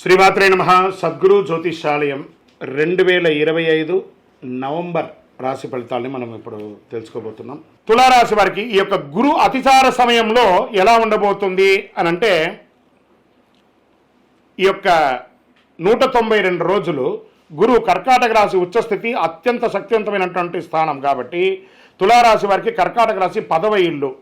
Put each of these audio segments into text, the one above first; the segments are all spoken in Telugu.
శ్రీమాత్రే నమ. సద్గురు జ్యోతిషాలయం రెండు వేల ఇరవై ఐదు నవంబర్ రాశి ఫలితాలని మనం ఇప్పుడు తెలుసుకోబోతున్నాం. తులారాశి వారికి ఈ యొక్క గురు అతిచార సమయంలో ఎలా ఉండబోతుంది అని అంటే ఈ యొక్క నూట తొంభై రెండు రోజులు గురు కర్కాటక రాశి ఉచ్చస్థితి అత్యంత శక్తివంతమైనటువంటి స్థానం కాబట్టి తులారాశి వారికి కర్కాటక రాశి పదవ ఇల్లు.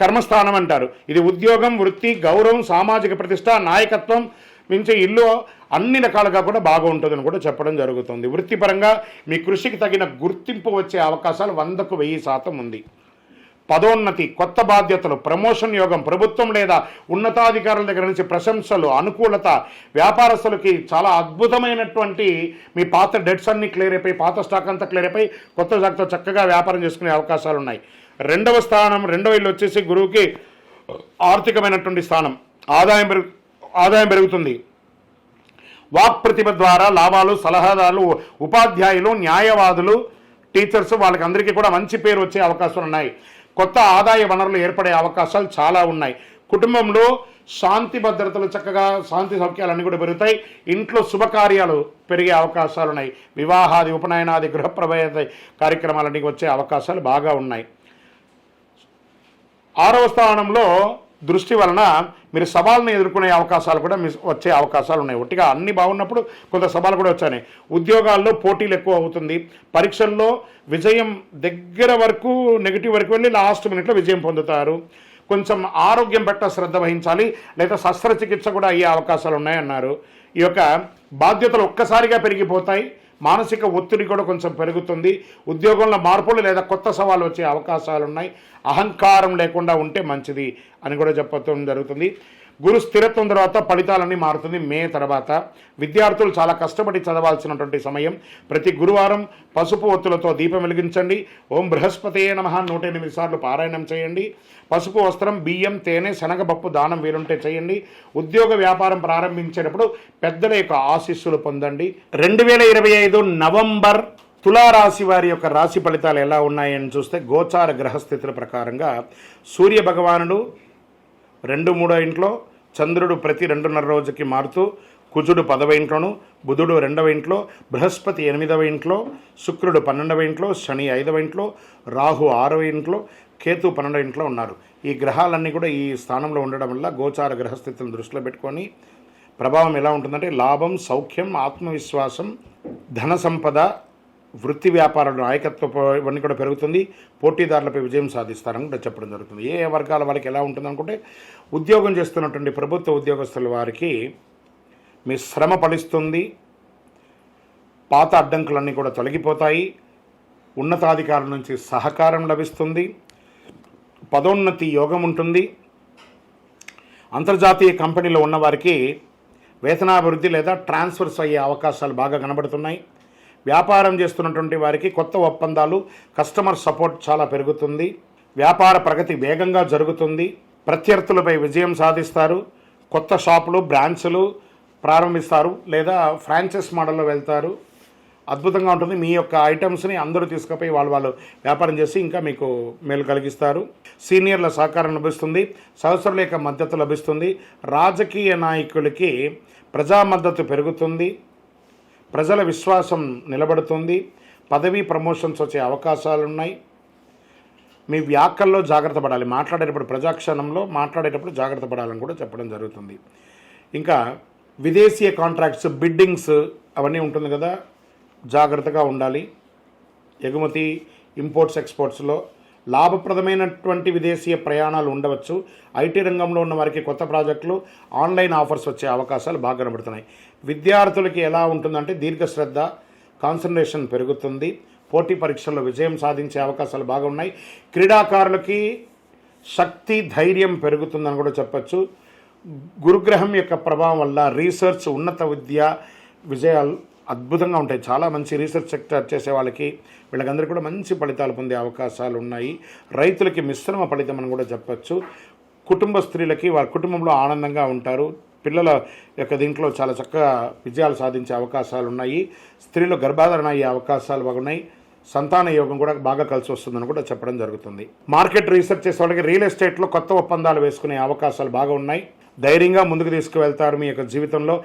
కర్మస్థానం అంటారు. ఇది ఉద్యోగం వృత్తి గౌరవం సామాజిక ప్రతిష్ట నాయకత్వం మించి ఇల్లు అన్ని రకాలుగా కూడా బాగుంటుందని కూడా చెప్పడం జరుగుతుంది. వృత్తిపరంగా మీ కృషికి తగిన గుర్తింపు వచ్చే అవకాశాలు వందకు వెయ్యి శాతం ఉంది. పదోన్నతి కొత్త బాధ్యతలు ప్రమోషన్ యోగం ప్రభుత్వం లేదా ఉన్నతాధికారుల దగ్గర నుంచి ప్రశంసలు అనుకూలత వ్యాపారస్తులకి చాలా అద్భుతమైనటువంటి మీ పాత డెట్స్ అన్ని క్లియర్ అయిపోయి పాత స్టాక్ అంతా క్లియర్ అయిపోయి కొత్త స్టాక్తో చక్కగా వ్యాపారం చేసుకునే అవకాశాలు ఉన్నాయి రెండవ స్థానం రెండవ ఇల్లు వచ్చేసి గురువుకి ఆర్థికమైనటువంటి స్థానం. ఆదాయం పెరుగు ఆదాయం పెరుగుతుంది. వాక్ ప్రతిభ ద్వారా లాభాలు సలహాదారులు ఉపాధ్యాయులు న్యాయవాదులు టీచర్స్ వాళ్ళకి అందరికీ కూడా మంచి పేరు వచ్చే అవకాశాలు ఉన్నాయి. కొత్త ఆదాయ వనరులు ఏర్పడే అవకాశాలు చాలా ఉన్నాయి. కుటుంబంలో శాంతి భద్రతలు చక్కగా శాంతి సౌఖ్యాలన్నీ కూడా పెరుగుతాయి. ఇంట్లో శుభకార్యాలు పెరిగే అవకాశాలు ఉన్నాయి. వివాహాది ఉపనయనాది గృహప్రవేశ కార్యక్రమాలన్నీ వచ్చే అవకాశాలు బాగా ఉన్నాయి. ఆరవ స్థానంలో దృష్టి వలన మీరు సవాళ్ళని ఎదుర్కొనే అవకాశాలు కూడా మీ వచ్చే అవకాశాలు ఉన్నాయి. ఒట్టిగా అన్ని బాగున్నప్పుడు కొంత సవాలు కూడా వచ్చాయి. ఉద్యోగాల్లో పోటీలు ఎక్కువ అవుతుంది. పరీక్షల్లో విజయం దగ్గర వరకు నెగిటివ్ వరకు వెళ్ళి లాస్ట్ మినిట్లో విజయం పొందుతారు. కొంచెం ఆరోగ్యం పట్ల శ్రద్ధ వహించాలి. లేదా శస్త్రచికిత్స కూడా అయ్యే అవకాశాలు ఉన్నాయన్నారు. ఈ యొక్క బాధ్యతలు ఒక్కసారిగా పెరిగిపోతాయి. మానసిక ఒత్తిడి కూడా కొంచెం పెరుగుతుంది. ఉద్యోగంలో మార్పులు లేదా కొత్త సవాళ్ళు వచ్చే అవకాశాలు ఉన్నాయి అహంకారం లేకుండా ఉంటే మంచిది అని కూడా చెప్పడం జరుగుతుంది. గురు స్థిరత్వం తర్వాత ఫలితాలన్నీ మారుతుంది. మే తర్వాత విద్యార్థులు చాలా కష్టపడి చదవాల్సినటువంటి సమయం. ప్రతి గురువారం పసుపు ఒత్తులతో దీపం వెలిగించండి. ఓం బృహస్పతియే నమ నూట ఎనిమిది సార్లు పారాయణం చేయండి. పసుపు వస్త్రం బియ్యం తేనె శనగపప్పు దానం వీలుంటే చేయండి. ఉద్యోగ వ్యాపారం ప్రారంభించేటప్పుడు పెద్దల యొక్క ఆశీస్సులు పొందండి. రెండు వేల ఇరవై ఐదు నవంబర్ తులారాశి వారి యొక్క రాశి ఫలితాలు ఎలా ఉన్నాయని చూస్తే గోచార గ్రహస్థితుల ప్రకారంగా సూర్య భగవానుడు రెండు మూడో ఇంట్లో చంద్రుడు ప్రతి రెండున్నర రోజుకి మారుతూ కుజుడు పదవ ఇంట్లోను బుధుడు రెండవ ఇంట్లో బృహస్పతి ఎనిమిదవ ఇంట్లో శుక్రుడు పన్నెండవ ఇంట్లో శని ఐదవ ఇంట్లో రాహు ఆరవ ఇంట్లో కేతు పన్నెండవ ఇంట్లో ఉన్నారు. ఈ గ్రహాలన్నీ కూడా ఈ స్థానంలో ఉండడం వల్ల గోచార గ్రహస్థితులను దృష్టిలో పెట్టుకొని ప్రభావం ఎలా ఉంటుందంటే లాభం సౌఖ్యం ఆత్మవిశ్వాసం ధన సంపద వృత్తి వ్యాపారాలు నాయకత్వం ఇవన్నీ కూడా పెరుగుతుంది. పోటీదారులపై విజయం సాధిస్తారని కూడా చెప్పడం జరుగుతుంది. ఏ ఏ వర్గాల వాళ్ళకి ఎలా ఉంటుంది అనుకుంటే ఉద్యోగం చేస్తున్నటువంటి ప్రభుత్వ ఉద్యోగస్తుల వారికి మీ శ్రమ ఫలిస్తుంది. పాత అడ్డంకులన్నీ కూడా తొలగిపోతాయి. ఉన్నతాధికారుల నుంచి సహకారం లభిస్తుంది. పదోన్నతి యోగం ఉంటుంది. అంతర్జాతీయ కంపెనీలో ఉన్నవారికి వేతనాభివృద్ధి లేదా ట్రాన్స్ఫర్స్ అయ్యే అవకాశాలు బాగా కనబడుతున్నాయి. వ్యాపారం చేస్తున్నటువంటి వారికి కొత్త ఒప్పందాలు కస్టమర్ సపోర్ట్ చాలా పెరుగుతుంది. వ్యాపార ప్రగతి వేగంగా జరుగుతుంది. ప్రత్యర్థులపై విజయం సాధిస్తారు. కొత్త షాపులు బ్రాంచ్లు ప్రారంభిస్తారు లేదా ఫ్రాంచైజ్ మోడల్లో వెళ్తారు. అద్భుతంగా ఉంటుంది. మీ యొక్క ఐటమ్స్ని అందరూ తీసుకుపోయి వాళ్ళు వాళ్ళు వ్యాపారం చేసి ఇంకా మీకు మేలు కలిగిస్తారు. సీనియర్ల సహకారం లభిస్తుంది. సహచరుల యొక్క మద్దతు లభిస్తుంది. రాజకీయ నాయకులకి ప్రజా మద్దతు పెరుగుతుంది. ప్రజల విశ్వాసం నిలబడుతుంది. పదవీ ప్రమోషన్స్ వచ్చే అవకాశాలు ఉన్నాయి మీ వ్యాఖ్యల్లో జాగ్రత్త పడాలి. మాట్లాడేటప్పుడు ప్రజాక్షణంలో మాట్లాడేటప్పుడు జాగ్రత్త పడాలని కూడా చెప్పడం జరుగుతుంది. ఇంకా విదేశీయ కాంట్రాక్ట్స్ బిడ్డింగ్స్ అవన్నీ ఉంటుంది కదా జాగ్రత్తగా ఉండాలి. ఎగుమతి ఇంపోర్ట్స్ ఎక్స్పోర్ట్స్లో లాభప్రదమైనటువంటి విదేశీయ ప్రయాణాలు ఉండవచ్చు. ఐటీ రంగంలో ఉన్న వారికి కొత్త ప్రాజెక్టులు ఆన్లైన్ ఆఫర్స్ వచ్చే అవకాశాలు బాగా కనబడుతున్నాయి. విద్యార్థులకి ఎలా ఉంటుందంటే దీర్ఘశ్రద్ధ కాన్సన్ట్రేషన్ పెరుగుతుంది. పోటీ పరీక్షల్లో విజయం సాధించే అవకాశాలు బాగా ఉన్నాయి. క్రీడాకారులకి శక్తి ధైర్యం పెరుగుతుందని కూడా చెప్పచ్చు. గురుగ్రహం యొక్క ప్రభావం వల్ల రీసెర్చ్ ఉన్నత విద్య విజయాలు అద్భుతంగా ఉంటాయి. చాలా మంచి రీసెర్చ్ సెక్టర్ చేసే వాళ్ళకి వీళ్ళకందరికీ కూడా మంచి ఫలితాలు పొందే అవకాశాలు ఉన్నాయి రైతులకి మిశ్రమ ఫలితం అని కూడా చెప్పచ్చు. కుటుంబ స్త్రీలకి వారి కుటుంబంలో ఆనందంగా ఉంటారు. పిల్లల యొక్క దీంట్లో చాలా చక్కగా విజయాలు సాధించే అవకాశాలు ఉన్నాయి స్త్రీలు గర్భాధారణ అయ్యే అవకాశాలు బాగున్నాయి. సంతాన యోగం కూడా బాగా కలిసి వస్తుందని కూడా చెప్పడం జరుగుతుంది. మార్కెట్ రీసెర్చ్ చేసే వాళ్ళకి రియల్ ఎస్టేట్లో కొత్త ఒప్పందాలు వేసుకునే అవకాశాలు బాగా ఉన్నాయి. ధైర్యంగా ముందుకు తీసుకువెళ్తారు మీ యొక్క జీవితంలో.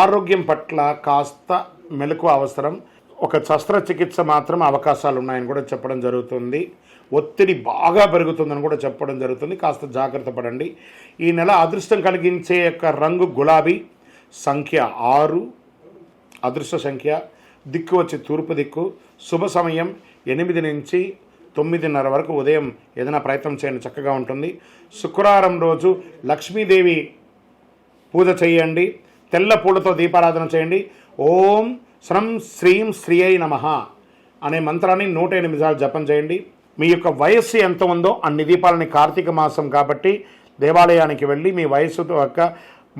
ఆరోగ్యం పట్ల కాస్త మెలకు అవసరం. ఒక శస్త్రచికిత్స మాత్రం అవకాశాలు ఉన్నాయని కూడా చెప్పడం జరుగుతుంది. ఒత్తిడి బాగా పెరుగుతుందని కూడా చెప్పడం జరుగుతుంది. కాస్త జాగ్రత్త పడండి. ఈ నెల అదృష్టం కలిగించే యొక్క రంగు గులాబీ సంఖ్య ఆరు. అదృష్ట సంఖ్య దిక్కు వచ్చి తూర్పు దిక్కు. శుభ సమయం ఎనిమిది నుంచి తొమ్మిదిన్నర వరకు ఉదయం ఏదైనా ప్రయత్నం చేయండి చక్కగా ఉంటుంది. శుక్రవారం రోజు లక్ష్మీదేవి పూజ చేయండి. తెల్ల పూలతో దీపారాధన చేయండి. ఓం శ్రం శ్రీం శ్రీయై నమ అనే మంత్రాన్ని నూట ఎనిమిది సార్లు జపం చేయండి. మీ యొక్క వయస్సు ఎంత ఉందో అన్ని దీపాలని కార్తీక మాసం కాబట్టి దేవాలయానికి వెళ్ళి మీ వయస్సుతో యొక్క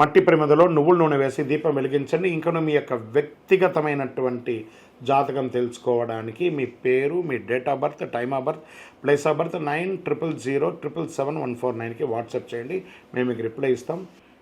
మట్టి ప్రమిదలో నువ్వుల నూనె వేసి దీపం వెలిగించండి. ఇంకను మీ యొక్క వ్యక్తిగతమైనటువంటి జాతకం తెలుసుకోవడానికి మీ పేరు మీ date of birth time of birth place of birth nine triple zero triple seven one four నైన్కి వాట్సాప్ చేయండి. మేము మీకు రిప్లై ఇస్తాం.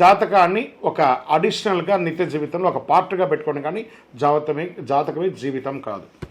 జాతకాన్ని ఒక అడిషనల్గా నిత్య జీవితంలో ఒక పార్ట్గా పెట్టుకోండి. కానీ జాతకమే జాతకమే జీవితం కాదు.